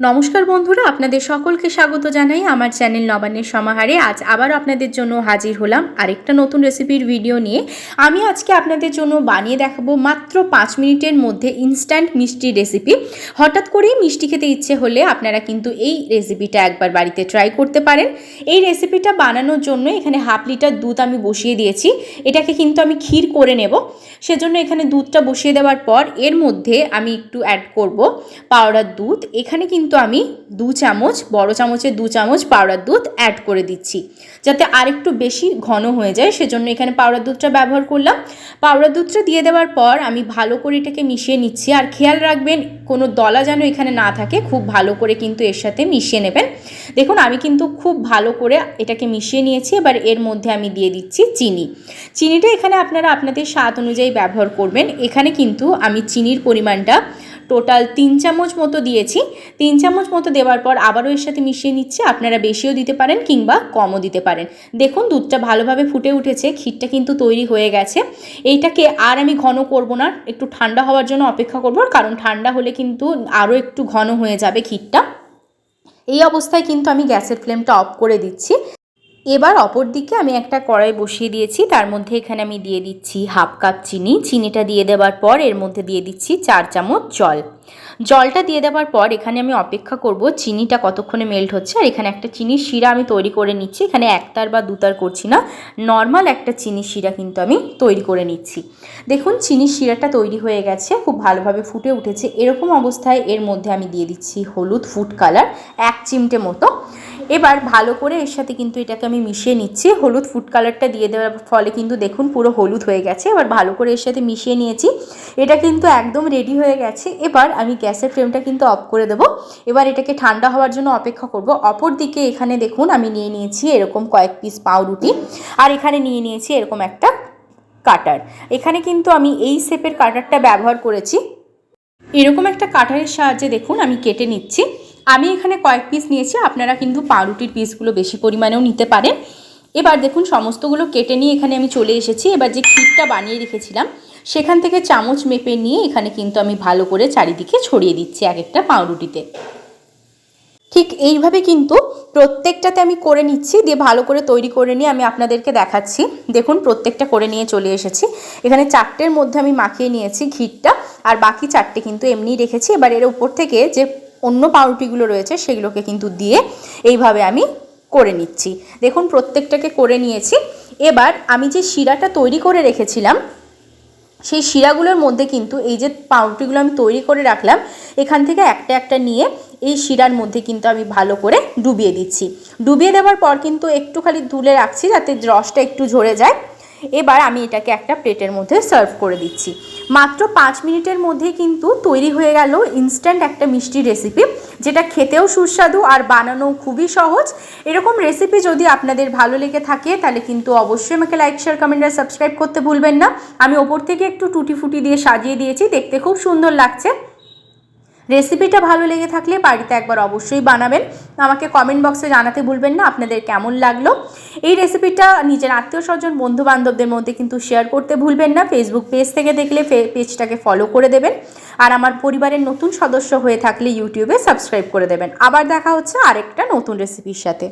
নমস্কার বন্ধুরা, আপনাদের সকলকে স্বাগত জানাই আমার চ্যানেল নবান্নের সমাহারে। আজ আবার আপনাদের জন্য হাজির হলাম আরেকটা নতুন রেসিপির ভিডিও নিয়ে। আমি আজকে আপনাদের জন্য বানিয়ে দেখাবো মাত্র পাঁচ মিনিটের মধ্যে ইনস্ট্যান্ট মিষ্টি রেসিপি হঠাৎ করেই মিষ্টি খেতে ইচ্ছে হলে আপনারা কিন্তু এই রেসিপিটা একবার বাড়িতে ট্রাই করতে পারেন। এই রেসিপিটা বানানোর জন্য এখানে হাফ লিটার দুধ আমি বসিয়ে দিয়েছি। এটাকে কিন্তু আমি ক্ষীর করে নেব। সেজন্য এখানে দুধটা বসিয়ে দেওয়ার পর এর মধ্যে আমি একটু অ্যাড করব পাউডার দুধ। এখানে কিন্তু আমি দু চামচ, বড় চামচের দু চামচ পাউডার দুধ অ্যাড করে দিচ্ছি। যাতে আরেকটু বেশি ঘন হয়ে যায়, সেজন্য এখানে পাউডার দুধটা ব্যবহার করলাম। পাউডার দুধটা দিয়ে দেওয়ার পর আমি ভালো করে এটাকে মিশিয়ে নিচ্ছি। আর খেয়াল রাখবেন, কোনো দলা যেন এখানে না থাকে, খুব ভালো করে কিন্তু এর সাথে মিশিয়ে নেবেন। দেখুন, আমি কিন্তু খুব ভালো করে এটাকে মিশিয়ে নিয়েছি, এবার এর মধ্যে আমি দিয়ে দিচ্ছি চিনি। চিনিটা এখানে আপনারা আপনাদের স্বাদ অনুযায়ী ব্যবহার করবেন। এখানে কিন্তু আমি চিনির পরিমাণটা টোটাল তিন চামচ মতো দিয়েছি। তিন চামচ মতো দেওয়ার পর আবারও এর সাথে মিশিয়ে নিচ্ছি। আপনারা বেশিও দিতে পারেন কিংবা কমও দিতে পারেন। দেখুন, দুধটা ভালোভাবে ফুটে উঠেছে। ক্ষীরটা কিন্তু তৈরি হয়ে গেছে। এইটাকে আর আমি ঘন করব না। একটু ঠান্ডা হওয়ার জন্য অপেক্ষা করব। কারণ ঠান্ডা হলে কিন্তু আরও একটু ঘন হয়ে যাবে ক্ষীরটা। এই অবস্থায় কিন্তু আমি গ্যাসের ফ্লেমটা অফ করে দিচ্ছি। এবার অপর দিকে আমি একটা কড়াই বসিয়ে দিয়েছি। তার মধ্যে এখানে আমি দিয়ে দিচ্ছি হাফ কাপ চিনি। চিনিটা দিয়ে দেওয়ার পর এর মধ্যে দিয়ে দিচ্ছি চার চামচ জল। জলটা দিয়ে দেওয়ার পর এখানে আমি অপেক্ষা করব চিনিটা কতক্ষণে মেল্ট হচ্ছে। আর এখানে একটা চিনির শিরা আমি তৈরি করে নিচ্ছি। এখানে একতার বা দুতার করছি না। নর্মাল একটা চিনির শিরা কিন্তু আমি তৈরি করে নিচ্ছি। দেখুন চিনির শিরাটা তৈরি হয়ে গেছে। খুব ভালোভাবে ফুটে উঠেছে। এরকম অবস্থায় এর মধ্যে আমি দিয়ে দিচ্ছি হলুদ ফুড কালার এক চিমটে মতো। এবার ভালো করে এর সাথে কিন্তু এটাকে আমি মিশিয়ে নিচ্ছি। হলুদ ফুড কালারটা দিয়ে দেওয়ার ফলে কিন্তু দেখুন পুরো হলুদ হয়ে গেছে। এবার ভালো করে এর সাথে মিশিয়ে নিয়েছি। এটা কিন্তু একদম রেডি হয়ে গেছে। এবার আমি গ্যাসের ফ্লেমটা কিন্তু অফ করে দেবো। এবার এটাকে ঠান্ডা হওয়ার জন্য অপেক্ষা করব। অপর দিকে এখানে দেখুন আমি নিয়ে নিয়েছি এরকম কয়েক পিস পাউরুটি। আর এখানে নিয়ে নিয়েছি এরকম একটা কাটার এখানে কিন্তু আমি এই শেপের কাটারটা ব্যবহার করেছি। এরকম একটা কাটারের সাহায্যে দেখুন আমি কেটে নিচ্ছি। আমি এখানে কয়েক পিস নিয়েছি, আপনারা কিন্তু পাউরুটির পিসগুলো বেশি পরিমাণেও নিতে পারেন। এবার দেখুন, সমস্তগুলো কেটে নিয়ে এখানে আমি চলে এসেছি। এবার যে ক্ষীরটা বানিয়ে রেখেছিলাম, সেখান থেকে চামচ মেপে নিয়ে এখানে কিন্তু আমি ভালো করে চারিদিকে ছড়িয়ে দিচ্ছি এক একটা পাউরুটিতে। ঠিক এইভাবে কিন্তু প্রত্যেকটাতে আমি করে নিচ্ছি, দিয়ে ভালো করে তৈরি করে নিয়ে আমি আপনাদেরকে দেখাচ্ছি। দেখুন, প্রত্যেকটা করে নিয়ে চলে এসেছি। এখানে চারটের মধ্যে আমি মাখিয়ে নিয়েছি ঘিরটা, আর বাকি চারটে কিন্তু এমনিই রেখেছি। এবার এর উপর থেকে যে অন্য পাউরুটিগুলো রয়েছে সেগুলোকে কিন্তু দিয়ে এইভাবে আমি করে নিচ্ছি। দেখুন, প্রত্যেকটাকে করে নিয়েছি। এবার আমি যে শিরাটা তৈরি করে রেখেছিলাম, সেই শিরাগুলোর মধ্যে কিন্তু এই যে পাউরুটিগুলো আমি তৈরি করে রাখলাম, এখান থেকে একটা একটা নিয়ে এই শিরার মধ্যে কিন্তু আমি ভালো করে ডুবিয়ে দিচ্ছি। ডুবিয়ে দেওয়ার পর কিন্তু একটু খালি তুলে রাখছি যাতে রসটা একটু ঝরে যায়। এবার আমি এটাকে একটা প্লেটের মধ্যে সার্ভ করে দিচ্ছি। মাত্র পাঁচ মিনিটের মধ্যে কিন্তু তৈরি হয়ে গেল ইনস্ট্যান্ট একটা মিষ্টি রেসিপি যেটা খেতেও সুস্বাদু আর বানানো খুবই সহজ। এরকম রেসিপি যদি আপনাদের ভালো লেগে থাকে, তাহলে কিন্তু অবশ্যই আমাকে লাইক শেয়ার কমেন্ট আর সাবস্ক্রাইব করতে ভুলবেন না। আমি ওপর থেকে একটু টুটি ফুটি দিয়ে সাজিয়ে দিয়েছি, দেখতে খুব সুন্দর লাগছে। রেসিপিটা ভালো লেগে থাকলে বাড়িতে একবার অবশ্যই বানাবেন। আমাকে কমেন্ট বক্সে জানাতে ভুলবেন না, আপনাদের কেমন লাগল? এই রেসিপিটা নিজের আত্মীয় স্বজন বন্ধু বান্ধবদের মধ্যে কিন্তু শেয়ার করতে ভুলবেন না। ফেসবুক পেজ থেকে দেখলে পেজটাকে ফলো করে দেবেন। আর আমার পরিবারের নতুন সদস্য হয়ে থাকলে ইউটিউবে সাবস্ক্রাইব করে দেবেন। আবার দেখা হচ্ছে আরেকটা নতুন রেসিপির সাথে।